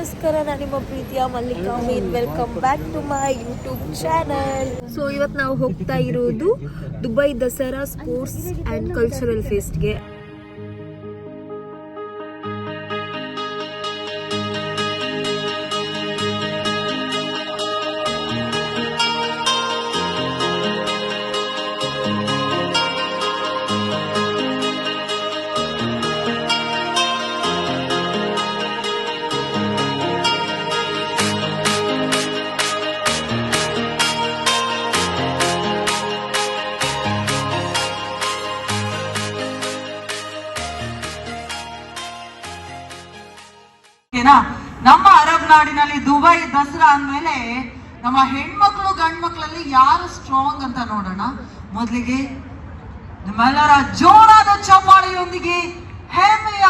ನಮಸ್ಕಾರ, ನಾನು ನಿಮ್ಮ ಪ್ರೀತಿಯ ಮಲ್ಲಿಕಾ ಮೀನ್ welcome back to my YouTube channel so ಇವತ್ತು ನಾವು ಹೋಗ್ತಾ ಇರೋದು Dubai Dasara sports and cultural ಫೆಸ್ಟ್ಗೆ ನಮ್ಮ ಅರಬ್ ನಾಡಿನಲ್ಲಿ ದುಬೈ, ದಸರಾ ಅಂದಮೇಲೆ ನಮ್ಮ ಹೆಣ್ಮಕ್ಳು, ಗಂಡ್ಮಕ್ಳಲ್ಲಿ ಯಾರು ಸ್ಟ್ರಾಂಗ್ ಅಂತ ನೋಡೋಣ. ಮೊದಲಿಗೆ ನಮ್ಮೆಲ್ಲರ ಜೋರಾದ ಚಪ್ಪಾಳೆಯೊಂದಿಗೆ ಹೆಮ್ಮೆಯ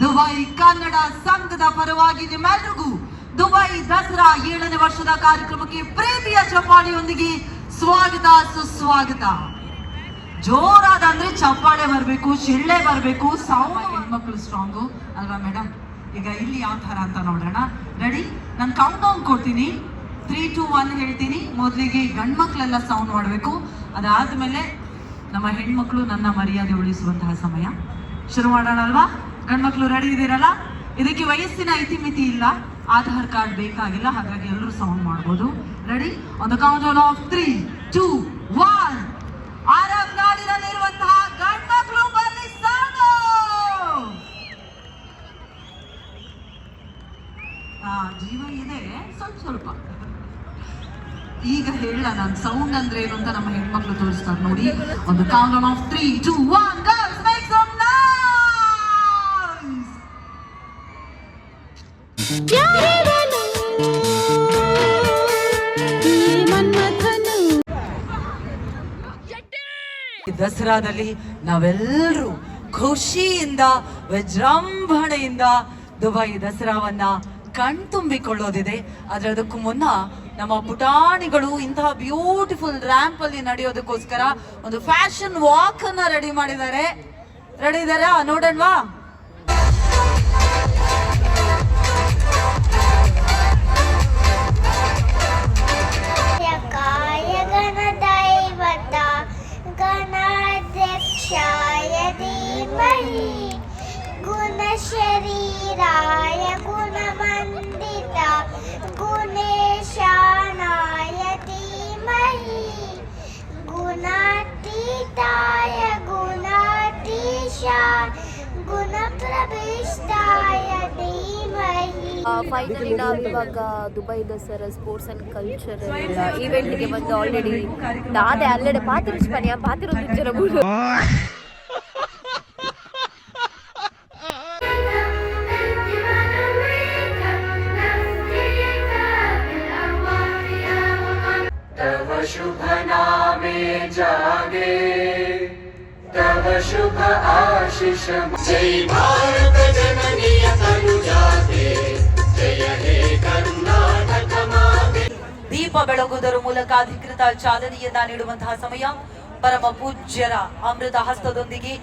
ದುಬೈ ಕನ್ನಡ ಸಂಘದ ಪರವಾಗಿ ನಿಮ್ಮೆಲ್ರಿಗೂ ದುಬೈ ದಸರಾ ಏಳನೇ ವರ್ಷದ ಕಾರ್ಯಕ್ರಮಕ್ಕೆ ಪ್ರೀತಿಯ ಚಪ್ಪಾಳೆಯೊಂದಿಗೆ ಸ್ವಾಗತ, ಸುಸ್ವಾಗತ. ಜೋರಾದ ಅಂದ್ರೆ ಚಪ್ಪಾಳೆ ಬರಬೇಕು, ಶಿಳ್ಳೆ ಬರಬೇಕು. ಸಾವು ಹೆಣ್ಮಕ್ಳು ಸ್ಟ್ರಾಂಗು. ಅಲ್ವಾ ಮೇಡಮ್ ಈಗ ಇಲ್ಲಿ ಯಾವ ಥರ ಅಂತ ನೋಡೋಣ. ರೆಡಿ ನಾನು ಕೌಂಟ್ ಡೌನ್ ಕೊಡ್ತೀನಿ. ತ್ರೀ ಟು ಒನ್ ಹೇಳ್ತೀನಿ. ಮೊದಲಿಗೆ ಗಂಡ್ಮಕ್ಳೆಲ್ಲ ಸೌಂಡ್ ಮಾಡಬೇಕು. ಅದಾದ್ಮೇಲೆ ನಮ್ಮ ಹೆಣ್ಮಕ್ಳು ನನ್ನ ಮರ್ಯಾದೆ ಉಳಿಸುವಂತಹ ಸಮಯ. ಶುರು ಮಾಡೋಣ ಅಲ್ವಾ? ಗಂಡ್ಮಕ್ಳು ರೆಡಿ ಇದ್ದೀರಲ್ಲ? ಇದಕ್ಕೆ ವಯಸ್ಸಿನ ಇತಿಮಿತಿ ಇಲ್ಲ. ಆಧಾರ್ ಕಾರ್ಡ್ ಬೇಕಾಗಿಲ್ಲ. ಹಾಗಾಗಿ ಎಲ್ಲರೂ ಸೌಂಡ್ ಮಾಡ್ಬೋದು. ರೆಡಿ ಒಂದು count of three two one ಜೀವ ಇದೆ, ಸ್ವಲ್ಪ ಸ್ವಲ್ಪ. ಈಗ ಹೇಳ ನಾನು ಸೌಂಡ್ ಅಂದ್ರೆ ಏನು ಅಂತ ನಮ್ಮ ಹೆಣ್ಮಕ್ಳು ತೋರಿಸ್ತಾರೆ ನೋಡಿ. ಒಂದು count of three two one ದಸರಾದಲ್ಲಿ ನಾವೆಲ್ಲರೂ ಖುಷಿಯಿಂದ, ವಿಜೃಂಭಣೆಯಿಂದ ದುಬೈ ದಸರಾವನ್ನ ಕಣ್ತುಂಬಿಕೊಳ್ಳೋದಿದೆ ಆದ್ರೆ ಅದಕ್ಕೂ ಮುನ್ನ ನಮ್ಮ ಪುಟಾಣಿಗಳು ಇಂತಹ ಬ್ಯೂಟಿಫುಲ್ ರ್ಯಾಂಪ್ ಅಲ್ಲಿ ನಡೆಯೋದಕ್ಕೋಸ್ಕರ ಒಂದು ಫ್ಯಾಷನ್ ವಾಕ್ ಅನ್ನ ರೆಡಿ ಮಾಡಿದ್ದಾರೆ ರೆಡಿ ಇದಾರಾ ನೋಡೋಣವಾ काय गणदैवता गणाध्यक्षाय धीमहि गुणशरीराय गुणमण्डिता गुणेशानाय धीमहि गुणातीताय गुणातीशा गुणप्रविष्टाय धीमहि ಫೈನಲಿ ನಾವು ಇವಾಗ Dubai Dasara sports and cultural ಈವೆಂಟ್ಗೆ ಬಂದು ಆಲ್ರೆಡಿ ದಾದೆ ಅಲ್ಲೆಡೆ ಪಾತಿರುಚ್ ಪನಿಯ ಪಾತಿರೋದು ಜರ जागे तव शुभ आशिष जय भारत जननी तनुजाते जय हे कर्नाटक माते ದೀಪ ಬೆಳಗುವುದರ ಮೂಲಕ ಅಧಿಕೃತ ಚಾಲನೆಯನ್ನ ನೀಡುವಂತಹ ಸಮಯ ಪರಮ ಪೂಜ್ಯರ ಅಮೃತ ಹಸ್ತದೊಂದಿಗೆ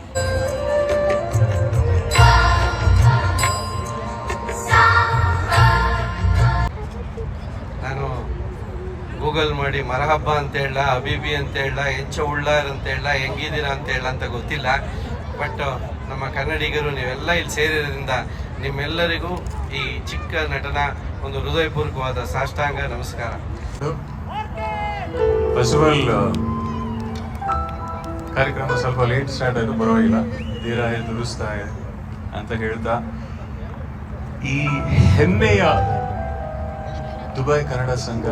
ಗೂಗಲ್ ಮಾಡಿ ಮರಹಬ್ಬ ಅಂತ ಹೇಳ ಅಬಿಬಿ ಅಂತ ಹೇಳ ಹೆಚ್ಚ ಉಳ್ಳಾರ್ ಅಂತ ಹೇಳ, ಹೆಂಗಿದ್ದೀರಾ ಅಂತ ಹೇಳ ಅಂತ ಗೊತ್ತಿಲ್ಲ. ಬಟ್ ನಮ್ಮ ಕನ್ನಡಿಗರು ನೀವೆಲ್ಲ ಇಲ್ಲಿ ಸೇರಿರೋದ್ರಿಂದ ನಿಮ್ಮೆಲ್ಲರಿಗೂ ಈ ಚಿಕ್ಕ ನಟನ ಒಂದು ಹೃದಯಪೂರ್ವಕವಾದ ಸಾಷ್ಟಾಂಗ ನಮಸ್ಕಾರ. ಕಾರ್ಯಕ್ರಮ ಸ್ವಲ್ಪ ಲೇಟ್ ಸ್ಟಾರ್ಟ್ ಆಯ್ತು ಪರವಾಗಿಲ್ಲ. ಧೀರ ಎದುರಿಸ್ತಾ ಇದೆ ಅಂತ ಹೇಳ್ತಾ. ಈ ಹೆಮ್ಮೆಯ ದುಬೈ ಕನ್ನಡ ಸಂಘ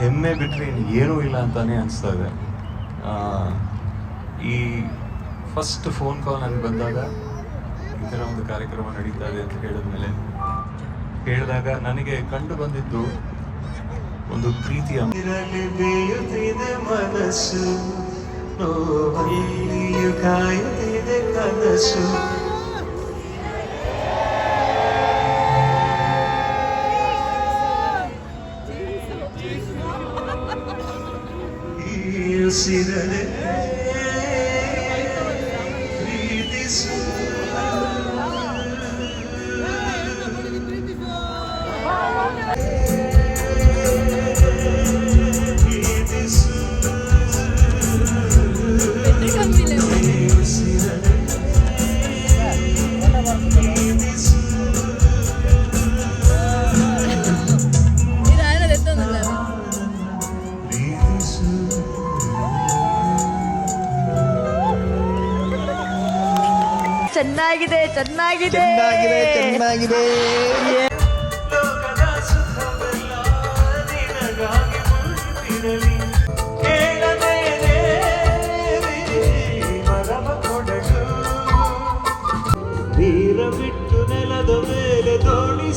ಹೆಮ್ಮೆ ಬಿಟ್ಟರೆ ಏನೂ ಇಲ್ಲ ಅಂತಾನೆ ಅನಿಸ್ತಾ ಇದೆ. ಈ ಫಸ್ಟ್ ಫೋನ್ ಕಾಲ್ ನನಗೆ ಬಂದಾಗ ಈ ಥರ ಒಂದು ಕಾರ್ಯಕ್ರಮ ನಡೀತಾ ಇದೆ ಅಂತ ಹೇಳಿದ್ಮೇಲೆ ಹೇಳಿದಾಗ ನನಗೆ ಕಂಡು ಬಂದಿದ್ದು ಒಂದು ಪ್ರೀತಿಯ ಮನಸ್ಸು ಕನಸು. sinene bir diz ಚೆನ್ನಾಗಿದೆ ಚೆನ್ನಾಗಿದೆ. ಚೆನ್ನಾಗಿದೆ ಬಿಟ್ಟು ನೆಲದ ಮೇಲೆ ದೋಣಿ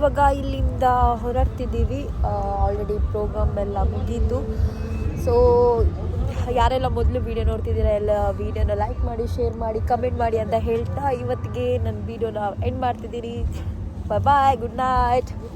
ನಾವಿವಾಗ ಇಲ್ಲಿಂದ ಹೊರಡ್ತಿದ್ದೀವಿ. ಆಲ್ರೆಡಿ ಪ್ರೋಗ್ರಾಮ್ ಎಲ್ಲ ಮುಗೀತು. ಸೊ ಯಾರೆಲ್ಲ ಮೊದಲು ವೀಡಿಯೋ ನೋಡ್ತಿದ್ದೀರಾ, ಎಲ್ಲ ವೀಡಿಯೋನ ಲೈಕ್ ಮಾಡಿ ಶೇರ್ ಮಾಡಿ ಕಮೆಂಟ್ ಮಾಡಿ ಅಂತ ಹೇಳ್ತಾ ಇವತ್ತಿಗೆ ನನ್ನ ವೀಡಿಯೋನ ಎಂಡ್ ಮಾಡ್ತಿದ್ದೀನಿ. ಬಾಯ್ ಬಾಯ್ ಗುಡ್ ನೈಟ್